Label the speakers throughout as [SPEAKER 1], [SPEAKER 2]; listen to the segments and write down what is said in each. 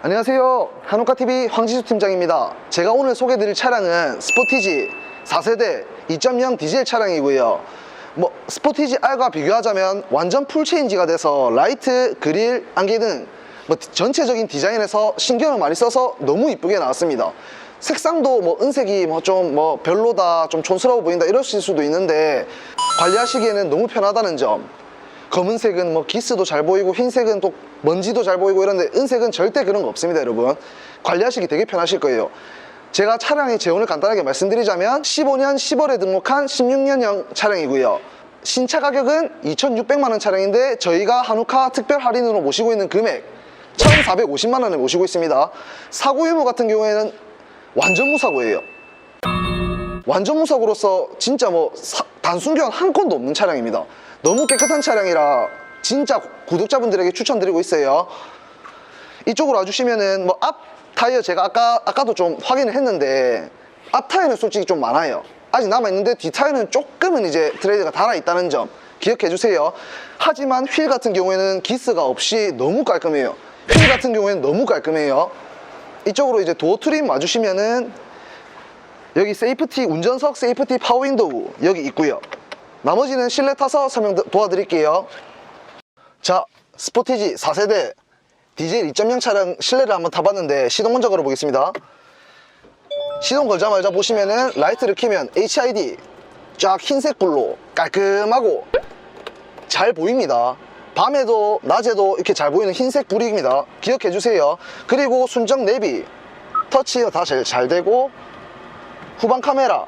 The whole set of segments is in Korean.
[SPEAKER 1] 안녕하세요. 한우카TV 황지수 팀장입니다. 제가 오늘 소개드릴 차량은 스포티지 4세대 2.0 디젤 차량이고요. 뭐 스포티지 R과 비교하자면 완전 풀체인지가 돼서 라이트, 그릴, 안개 등 뭐 전체적인 디자인에서 신경을 많이 써서 너무 이쁘게 나왔습니다. 색상도 뭐 은색이 뭐 좀뭐 별로다, 좀 촌스러워 보인다 이러실 수도 있는데 관리하시기에는 너무 편하다는 점. 검은색은 뭐 기스도 잘 보이고 흰색은 또 먼지도 잘 보이고 이런데 은색은 절대 그런 거 없습니다 여러분. 관리하시기 되게 편하실 거예요. 제가 차량의 재원을 간단하게 말씀드리자면 15년 10월에 등록한 16년형 차량이고요. 신차 가격은 2,600만원 차량인데 저희가 한우카 특별 할인으로 모시고 있는 금액 1,450만원에 모시고 있습니다. 사고 유무 같은 경우에는 완전 무사고예요. 완전 무사고로서 진짜 뭐 사- 단순 교환 한 건도 없는 차량입니다. 너무 깨끗한 차량이라 진짜 구독자분들에게 추천드리고 있어요. 이쪽으로 와주시면은 뭐 앞 타이어 제가 아까 아까도 좀 확인을 했는데 앞 타이어는 솔직히 좀 많아요. 아직 남아 있는데 뒤 타이어는 조금은 이제 트레이드가 달아 있다는 점 기억해 주세요. 하지만 휠 같은 경우에는 기스가 없이 너무 깔끔해요. 휠 같은 경우에는 너무 깔끔해요. 이쪽으로 이제 도어 트림 와주시면은 여기 세이프티 운전석 세이프티 파워 윈도우 여기 있고요 나머지는 실내 타서 설명 도- 도와드릴게요. 자 스포티지 4세대. 디젤 2.0 차량 실내를 한번 타봤는데 시동 먼저 걸어보겠습니다. 시동 걸자마자 보시면은 라이트를 켜면 HID 쫙 흰색 불로 깔끔하고 잘 보입니다. 밤에도 낮에도 이렇게 잘 보이는 흰색 불입니다. 기억해 주세요. 그리고 순정 내비 터치가 다잘잘 되고 후방 카메라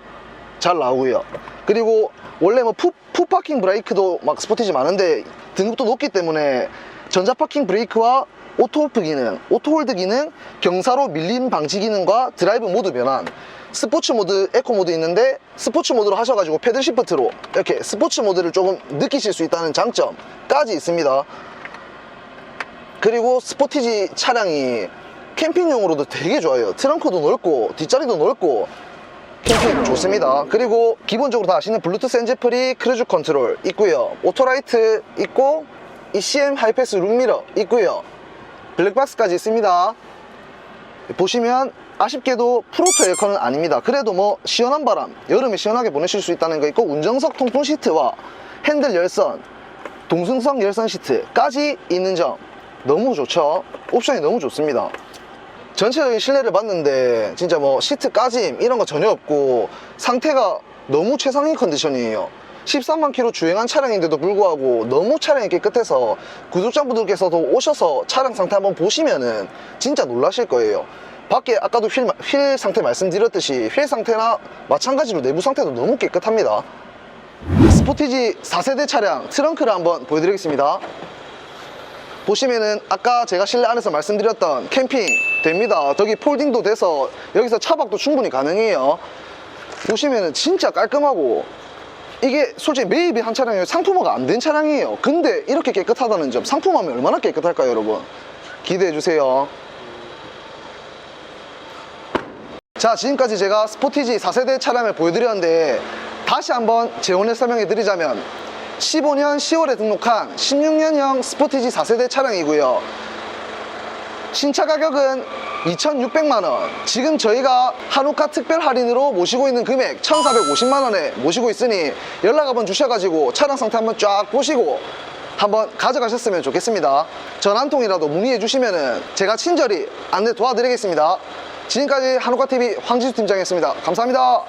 [SPEAKER 1] 잘 나오고요. 그리고 원래 뭐 푸, 푸파킹 브레이크도 막 스포티지 많은데 등급도 높기 때문에 전자 파킹 브레이크와 오토오프 기능, 오토홀드 기능, 경사로 밀림 방지 기능과 드라이브 모드 변환, 스포츠 모드, 에코 모드 있는데 스포츠 모드로 하셔가지고 패들 시프트로 이렇게 스포츠 모드를 조금 느끼실 수 있다는 장점까지 있습니다. 그리고 스포티지 차량이 캠핑용으로도 되게 좋아요. 트렁크도 넓고 뒷자리도 넓고 좋습니다. 그리고 기본적으로 다 아시는 블루투스 핸즈프리 크루즈 컨트롤 있고요. 오토라이트 있고 ECM 하이패스 룸미러 있고요. 블랙박스까지 있습니다. 보시면 아쉽게도 프로토 에어컨은 아닙니다. 그래도 뭐 시원한 바람, 여름에 시원하게 보내실 수 있다는 거 있고 운전석 통풍 시트와 핸들 열선, 동승성 열선 시트까지 있는 점 너무 좋죠. 옵션이 너무 좋습니다. 전체적인 실내를 봤는데 진짜 뭐 시트 까짐 이런 거 전혀 없고 상태가 너무 최상의 컨디션이에요. 13만 킬로 주행한 차량인데도 불구하고 너무 차량이 깨끗해서 구독자분들께서도 오셔서 차량 상태 한번 보시면은 진짜 놀라실 거예요. 밖에 아까도 휠, 휠 상태 말씀드렸듯이 휠 상태나 마찬가지로 내부 상태도 너무 깨끗합니다. 스포티지 4세대 차량 트렁크를 한번 보여드리겠습니다 보시면은 아까 제가 실내 안에서 말씀드렸던 캠핑 됩니다. 저기 폴딩도 돼서 여기서 차박도 충분히 가능해요. 보시면은 진짜 깔끔하고 이게 솔직히 매입이 한 차량이 상품화가 안 된 차량이에요. 근데 이렇게 깨끗하다는 점 상품화면 얼마나 깨끗할까요, 여러분? 기대해 주세요. 자, 지금까지 제가 스포티지 4세대 차량을 보여드렸는데 다시 한번 재원을 설명해 드리자면 15년 10월에 등록한 16년형 스포티지 4세대 차량이고요. 신차 가격은 2,600만원. 지금 저희가 한우카 특별 할인으로 모시고 있는 금액 1,450만원에 모시고 있으니 연락 한번 주셔가지고 차량 상태 한번 쫙 보시고 한번 가져가셨으면 좋겠습니다. 전화 한 통이라도 문의해 주시면은 제가 친절히 안내 도와드리겠습니다. 지금까지 한우카TV 황지수 팀장이었습니다. 감사합니다.